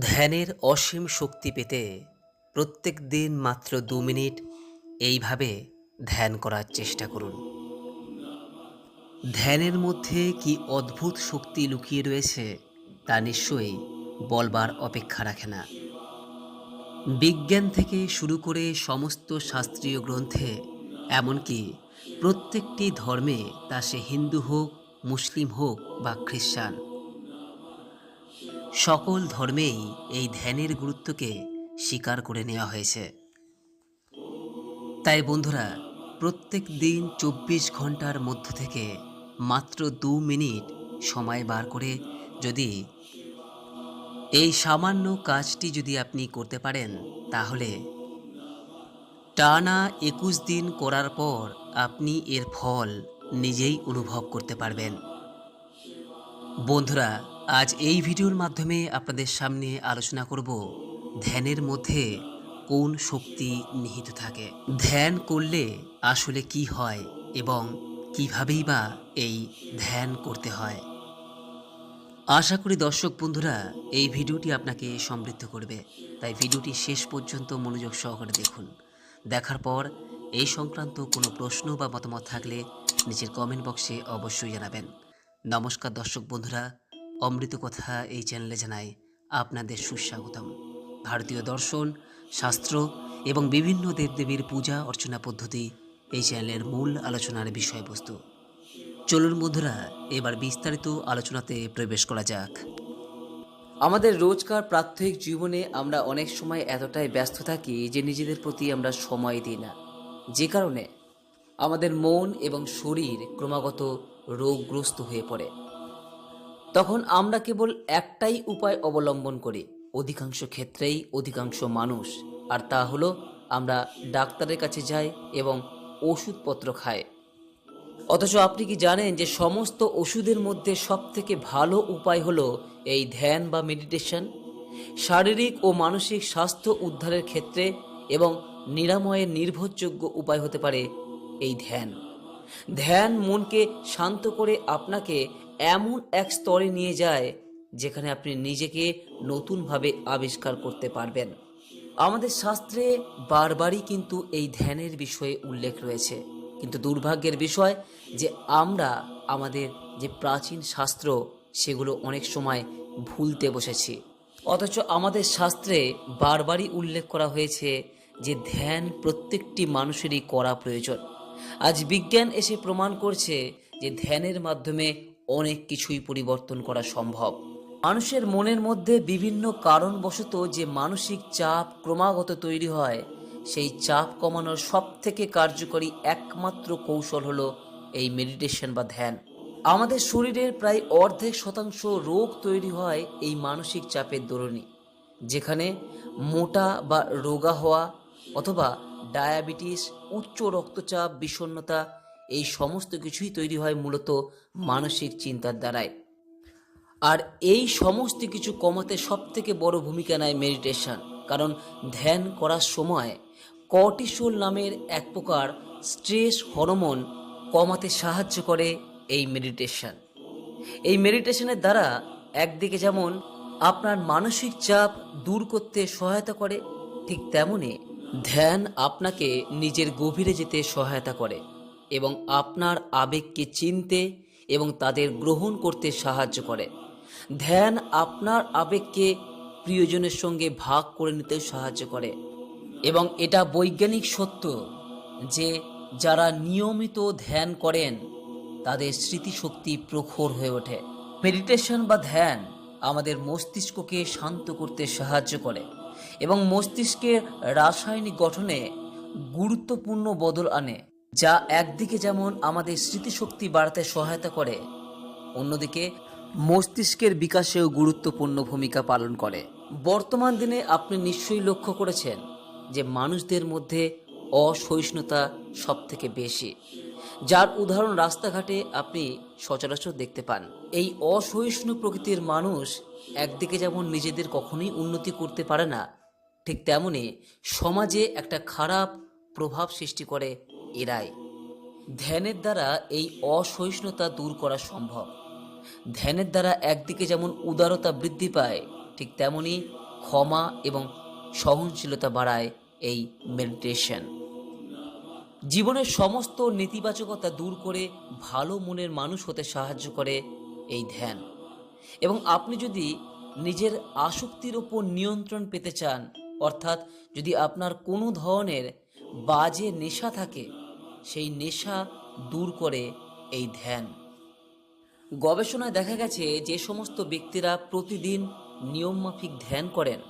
ধ্যানের অসীম শক্তি পেতে প্রত্যেক দিন মাত্র দু মিনিট এইভাবে ধ্যান করার চেষ্টা করুন। ধ্যানের মধ্যে কি অদ্ভুত শক্তি লুকিয়ে রয়েছে তা নিশ্চয়ই বলবার অপেক্ষা রাখে না। বিজ্ঞান থেকে শুরু করে সমস্ত শাস্ত্রীয় গ্রন্থে এমনকি প্রত্যেকটি ধর্মে তা সে হিন্দু হোক, মুসলিম হোক বা খ্রিস্টান সকল ধর্মেই এই ধ্যানের গুরুত্বকে স্বীকার করে নেওয়া হয়েছে। তাই বন্ধুরা, প্রত্যেক দিন চব্বিশ ঘণ্টার মধ্য থেকে মাত্র দু মিনিট সময় বার করে যদি এই সামান্য কাজটি যদি আপনি করতে পারেন, তাহলে টানা একুশ দিন করার পর আপনি এর ফল নিজেই অনুভব করতে পারবেন। বন্ধুরা আজ এই ভিডিওর মাধ্যমে আপনাদের সামনে আলোচনা করব ধ্যানের মধ্যে কোন শক্তি নিহিত থাকে। ধ্যান করলে আসলে কি হয় এবং কিভাবেই বা এই ধ্যান করতে হয়। আশা করি দর্শক বন্ধুরা এই ভিডিওটি আপনাকে সমৃদ্ধ করবে। তাই ভিডিওটি শেষ পর্যন্ত মনোযোগ সহকারে দেখুন। দেখার পর এই সংক্রান্ত কোনো প্রশ্ন বা মতামত থাকলে নিচের কমেন্ট বক্সে অবশ্যই জানাবেন। নমস্কার দর্শক বন্ধুরা অমৃত কথা এই চ্যানেলে জানাই আপনাদের সুস্বাগতম। ভারতীয় দর্শন, শাস্ত্র এবং বিভিন্ন দেবদেবীর পূজা অর্চনা পদ্ধতি এই চ্যানেলের মূল আলোচনার বিষয়বস্তু। চলুন বন্ধুরা, এবার বিস্তারিত আলোচনাতে প্রবেশ করা যাক। আমাদের রোজকার প্রাত্যহিক জীবনে আমরা অনেক সময় এতটাই ব্যস্ত থাকি যে নিজেদের প্রতি আমরা সময় দিই না। যে কারণে আমাদের মন এবং শরীর ক্রমাগত রোগগ্রস্ত হয়ে পড়ে। তখন আমরা কেবল একটাই উপায় অবলম্বন করি, অধিকাংশ ক্ষেত্রেই অধিকাংশ মানুষ। আর তা হলো, আমরা ডাক্তারের কাছে যাই এবং ওষুধপত্র খাই। অথচ আপনি কি জানেন যে সমস্ত ওষুধের মধ্যে সবথেকে ভালো উপায় হলো এই ধ্যান বা মেডিটেশন শারীরিক ও মানসিক স্বাস্থ্য উদ্ধারের ক্ষেত্রে এবং নিরাময়ের নির্ভরযোগ্য উপায় হতে পারে এই ধ্যান। ধ্যান মনকে শান্ত করে আপনাকে এমন এক স্তরে নিয়ে যায় যেখানে আপনি নিজেকে নতুনভাবে আবিষ্কার করতে পারবেন। আমাদের শাস্ত্রে বারবারই কিন্তু এই ধ্যানের বিষয়ে উল্লেখ রয়েছে। কিন্তু দুর্ভাগ্যের বিষয় যে আমরা আমাদের যে প্রাচীন শাস্ত্র, সেগুলো অনেক সময় ভুলতে বসেছি। অথচ আমাদের শাস্ত্রে বারবারই উল্লেখ করা হয়েছে যে ধ্যান প্রত্যেকটি মানুষেরই করা প্রয়োজন। আজ বিজ্ঞান এসে প্রমাণ করছে যে ধ্যানের মাধ্যমে অনেক কিছুই পরিবর্তন করা সম্ভব। মানুষের মনের মধ্যে বিভিন্ন কারণবশত যে মানসিক চাপ ক্রমাগত তৈরি হয়, সেই চাপ কমানোর সব থেকে কার্যকরী একমাত্র কৌশল হলো এই মেডিটেশন বা ধ্যান। আমাদের শরীরের প্রায় অর্ধেক শতাংশ রোগ তৈরি হয় এই মানসিক চাপের দরুনই, যেখানে মোটা বা রোগা হওয়া অথবা ডায়াবেটিস, উচ্চ রক্তচাপ, বিষণ্ণতা এই সমস্ত কিছুই তৈরি হয় মূলত মানসিক চিন্তার দ্বারাই। আর এই সমস্ত কিছু কমাতে সব থেকে বড় ভূমিকা নেয় মেডিটেশন কারণ ধ্যান করার সময় কর্টিসোল নামের এক প্রকার স্ট্রেস হরমোন কমাতে সাহায্য করে এই মেডিটেশন এই মেডিটেশনের দ্বারা একদিকে যেমন আপনার মানসিক চাপ দূর করতে সহায়তা করে, ঠিক তেমনি ধ্যান আপনাকে নিজের গভীরে যেতে সহায়তা করে। এবং আপনার আবেগকে চিনতে এবং তাদের গ্রহণ করতে সাহায্য করে। ধ্যান আপনার আবেগকে প্রিয়জনের সঙ্গে ভাগ করে নিতে সাহায্য করে। এবং এটা বৈজ্ঞানিক সত্য যে যারা নিয়মিত ধ্যান করেন, তাদের স্মৃতিশক্তি প্রখর হয়ে ওঠে। মেডিটেশন বা ধ্যান আমাদের মস্তিষ্ককে শান্ত করতে সাহায্য করে এবং মস্তিষ্কের রাসায়নিক গঠনে গুরুত্বপূর্ণ বদল আনে। যা একদিকে যেমন আমাদের স্মৃতিশক্তি বাড়াতে সহায়তা করে, অন্যদিকে মস্তিষ্কের বিকাশেও গুরুত্বপূর্ণ ভূমিকা পালন করে। বর্তমান দিনে আপনি নিশ্চয়ই লক্ষ্য করেছেন যে মানুষদের মধ্যে অসহিষ্ণুতা সব থেকে বেশি। যার উদাহরণ রাস্তাঘাটে আপনি সচরাচর দেখতে পান। এই অসহিষ্ণু প্রকৃতির মানুষ একদিকে যেমন নিজেদের কখনোই উন্নতি করতে পারে না, ঠিক তেমনি সমাজে একটা খারাপ প্রভাব সৃষ্টি করে এরাই। ধ্যানের দ্বারা এই অসহিষ্ণুতা দূর করা সম্ভব। ধ্যানের দ্বারা একদিকে যেমন উদারতা বৃদ্ধি পায়, ঠিক তেমনি ক্ষমা এবং সহনশীলতা বাড়ায় এই মেডিটেশন। জীবনের সমস্ত নেতিবাচকতা দূর করে ভালো মনের মানুষ হতে সাহায্য করে এই ধ্যান। এবং আপনি যদি নিজের আসক্তির ওপর নিয়ন্ত্রণ পেতে চান, অর্থাৎ যদি আপনার কোনো ধরনের বাজে নেশা থাকে সেই নেশা দূর করে এই ধ্যান। গবেষণায় দেখা গেছে যে সমস্ত ব্যক্তিরা প্রতিদিন নিয়মমাফিক ধ্যান করেন,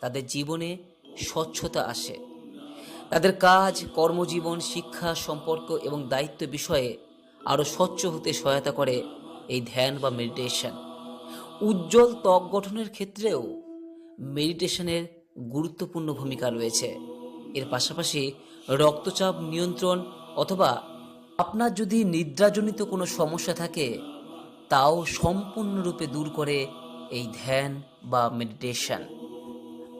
তাদের জীবনে স্বচ্ছতা আসে। তাদের কাজ, কর্মজীবন, শিক্ষা, সম্পর্ক এবং দায়িত্ব বিষয়ে আরও স্বচ্ছ হতে সহায়তা করে এই ধ্যান বা মেডিটেশন। উজ্জ্বল ত্বক গঠনের ক্ষেত্রেও মেডিটেশনের গুরুত্বপূর্ণ ভূমিকা রয়েছে। এর পাশাপাশি রক্তচাপ নিয়ন্ত্রণ অথবা আপনার যদি নিদ্রাজনিত কোনো সমস্যা থাকে, তাও সম্পূর্ণরূপে দূর করে এই ধ্যান বা মেডিটেশন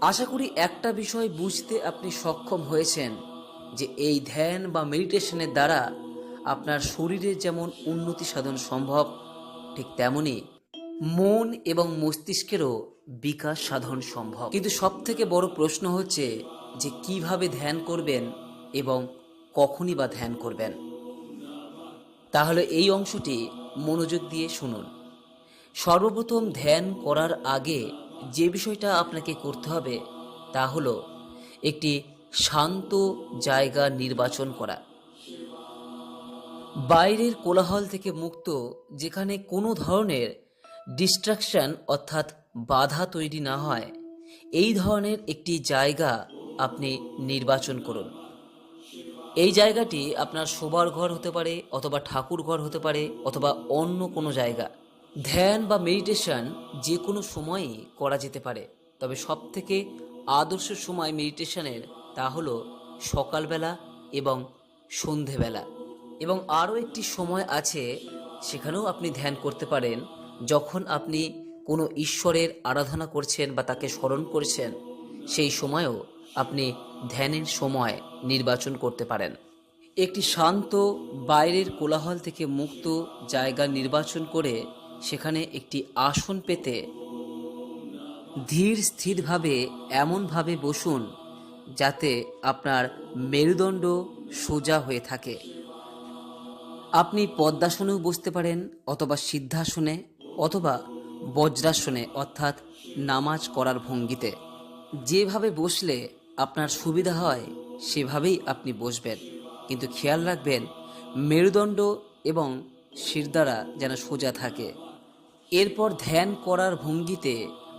আশা করি একটা বিষয় বুঝতে আপনি সক্ষম হয়েছেন যে এই ধ্যান বা মেডিটেশনের দ্বারা আপনার শরীরের যেমন উন্নতি সাধন সম্ভব, ঠিক তেমনি মন এবং মস্তিষ্কেরও বিকাশ সাধন সম্ভব। কিন্তু সব থেকে বড় প্রশ্ন হচ্ছে যে কীভাবে ধ্যান করবেন এবং কখনই বা ধ্যান করবেন। তাহলে এই অংশটি মনোযোগ দিয়ে শুনুন। সর্বপ্রথম ধ্যান করার আগে যে বিষয়টা আপনাকে করতে হবে তা হলো একটি শান্ত জায়গা নির্বাচন করা। বাইরের কোলাহল থেকে মুক্ত যেখানে কোনো ধরনের ডিস্ট্রাকশন অর্থাৎ বাধা তৈরি না হয়, এই ধরনের একটি জায়গা আপনি নির্বাচন করুন। এই জায়গাটি আপনার শোবার ঘর হতে পারে, অথবা ঠাকুর ঘর হতে পারে, অথবা অন্য কোনো জায়গা। ধ্যান বা মেডিটেশন যে কোনো সময়ই করা যেতে পারে। তবে সব থেকে আদর্শ সময় মেডিটেশনের তা হলো সকালবেলা এবং সন্ধেবেলা। এবং আরও একটি সময় আছে সেখানেও আপনি ধ্যান করতে পারেন, যখন আপনি কোনো ঈশ্বরের আরাধনা করছেন বা তাকে স্মরণ করছেন, সেই সময়ও আপনি ধ্যানের সময় নির্বাচন করতে পারেন। একটি শান্ত, বাইরের কোলাহল থেকে মুক্ত জায়গা নির্বাচন করে সেখানে একটি আসন পেতে ধীর, স্থিরভাবে, এমনভাবে বসুন যাতে আপনার মেরুদণ্ড সোজা হয়ে থাকে। আপনি পদ্মাসনেও বসতে পারেন অথবা সিদ্ধাসনে অথবা বজ্রাসনে, অর্থাৎ নামাজ করার ভঙ্গিতে। যেভাবে বসলে আপনার সুবিধা হয়, সেভাবেই আপনি বসবেন। কিন্তু খেয়াল রাখবেন, মেরুদণ্ড এবং শিরদাঁড়া যেন সোজা থাকে। এরপর ধ্যান করার ভঙ্গিতে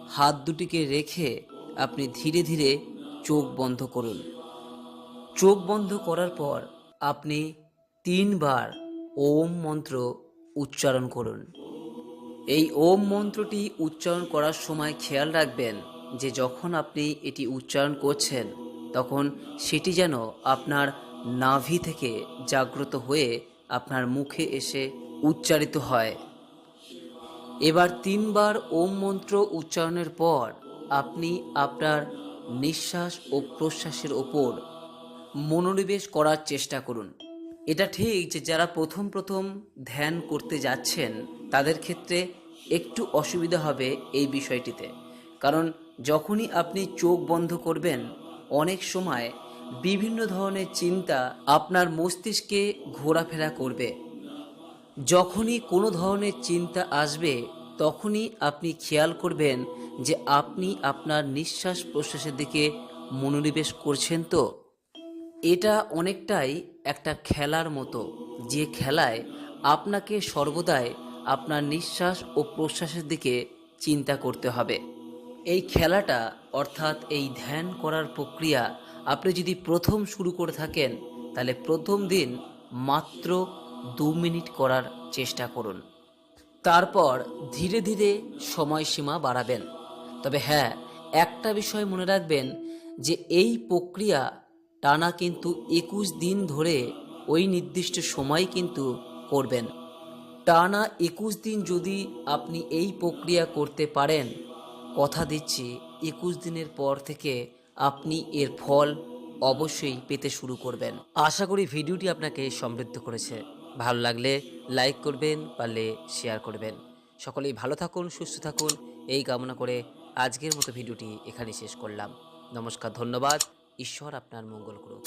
হাত দুটিকে রেখে আপনি ধীরে ধীরে চোখ বন্ধ করুন। চোখ বন্ধ করার পর আপনি তিনবার ওম মন্ত্র উচ্চারণ করুন। এই ওম মন্ত্রটি উচ্চারণ করার সময় খেয়াল রাখবেন যে যখন আপনি এটি উচ্চারণ করছেন, তখন সেটি যেন আপনার নাভি থেকে জাগ্রত হয়ে আপনার মুখে এসে উচ্চারিত হয়। এবার তিনবার ওম মন্ত্র উচ্চারণের পর আপনি আপনার নিঃশ্বাস ও প্রশ্বাসের ওপর মনোনিবেশ করার চেষ্টা করুন। এটা ঠিক যে যারা প্রথম প্রথম ধ্যান করতে যাচ্ছেন, তাদের ক্ষেত্রে একটু অসুবিধা হবে এই বিষয়টিতে। কারণ যখনই আপনি চোখ বন্ধ করবেন, অনেক সময় বিভিন্ন ধরনের চিন্তা আপনার মস্তিষ্কে ঘোরাফেরা করবে। যখনই কোনো ধরনের চিন্তা আসবে, তখনই আপনি খেয়াল করবেন যে আপনি আপনার নিঃশ্বাস প্রশ্বাসের দিকে মনোনিবেশ করছেন তো। এটা অনেকটাই একটা খেলার মতো, যে খেলায় আপনাকে সর্বদাই আপনার নিঃশ্বাস ও প্রশ্বাসের দিকে চিন্তা করতে হবে। এই খেলাটা, অর্থাৎ এই ধ্যান করার প্রক্রিয়া, আপনি যদি প্রথম শুরু করে থাকেন, তাহলে প্রথম দিন মাত্র দু মিনিট করার চেষ্টা করুন। তারপর ধীরে ধীরে সময়সীমা বাড়াবেন। তবে হ্যাঁ একটা বিষয় মনে রাখবেন যে এই প্রক্রিয়া টানা কিন্তু একুশ দিন ধরে ওই নির্দিষ্ট সময় কিন্তু করবেন। টানা একুশ দিন যদি আপনি এই প্রক্রিয়া করতে পারেন কথা দিচ্ছি একুশ দিনের পর থেকে আপনি এর ফল অবশ্যই পেতে শুরু করবেন। আশা করি ভিডিওটি আপনাকে সমৃদ্ধ করেছে। ভালো লাগলে লাইক করবেন, পারলে শেয়ার করবেন। সকলেই ভালো থাকুন, সুস্থ থাকুন। এই কামনা করে আজকের মতো ভিডিওটি এখানে শেষ করলাম। নমস্কার, ধন্যবাদ। ঈশ্বর আপনার মঙ্গল করুক।